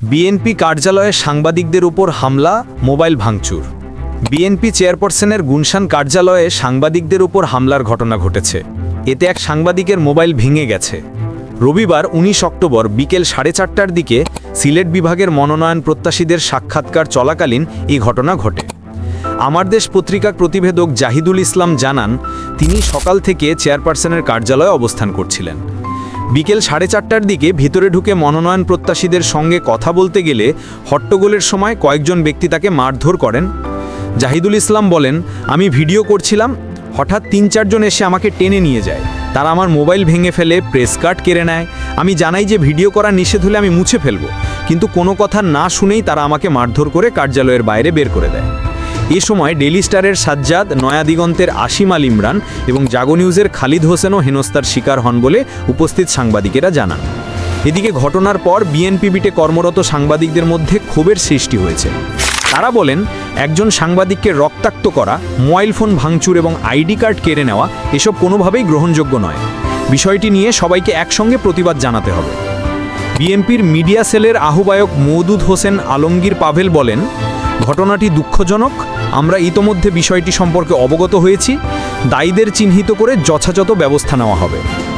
BNP কার্যালয়ে সাংবাদিকদের উপর হামলা, মোবাইল ভাঙচুর। বিএনপি চেয়ারপারসনের গুনশান কার্যালয়ে সাংবাদিকদের উপর হামলার ঘটনা ঘটেছে। এতে এক সাংবাদিকের মোবাইল ভেঙে গেছে। রবিবার উনিশ অক্টোবর বিকেল সাড়ে চারটার দিকে সিলেট বিভাগের মনোনয়ন প্রত্যাশীদের সাক্ষাৎকার চলাকালীন এই ঘটনা ঘটে। আমার দেশ পত্রিকার প্রতিবেদক জাহিদুল ইসলাম জানান, তিনি সকাল থেকে চেয়ারপারসনের কার্যালয়ে অবস্থান করছিলেন। বিকেল সাড়ে চারটার দিকে ভিতরে ঢুকে মনোনয়ন প্রত্যাশীদের সঙ্গে কথা বলতে গেলে হট্টগোলের সময় কয়েকজন ব্যক্তি তাকে মারধর করেন। জাহিদুল ইসলাম বলেন, আমি ভিডিও করছিলাম, হঠাৎ তিন চারজন এসে আমাকে টেনে নিয়ে যায়। তারা আমার মোবাইল ভেঙে ফেলে, প্রেস কার্ড কেড়ে নেয়। আমি জানাই যে ভিডিও করা নিষেধ হলে আমি মুছে ফেলব। কিন্তু কোনো কথা না শুনেই তারা আমাকে মারধর করে কার্যালয়ের বাইরে বের করে দেয়। এ সময় ডেলি স্টারের সাজ্জাদ নয়াদিগন্তের আসিম আল ইমরান এবং জাগো নিউজের খালিদ হোসেনও হেনস্তার শিকার হন বলে উপস্থিত সাংবাদিকেরা জানান। এদিকে ঘটনার পর বিএনপি বিটে কর্মরত সাংবাদিকদের মধ্যে ক্ষোভের সৃষ্টি হয়েছে। তারা বলেন, একজন সাংবাদিককে রক্তাক্ত করা, মোবাইল ফোন ভাঙচুর এবং আইডি কার্ড কেড়ে নেওয়া এসব কোনোভাবেই গ্রহণযোগ্য নয়। বিষয়টি নিয়ে সবাইকে একসঙ্গে প্রতিবাদ জানাতে হবে। বিএনপির মিডিয়া সেলের আহ্বায়ক মৌদুদ হোসেন আলমগীর পাভেল বলেন, ঘটনাটি দুঃখজনক আমরা ইতোমধ্যে বিষয়টি সম্পর্কে অবগত হয়েছি। দায়ীদের চিহ্নিত করে যথাযথ ব্যবস্থা নেওয়া হবে।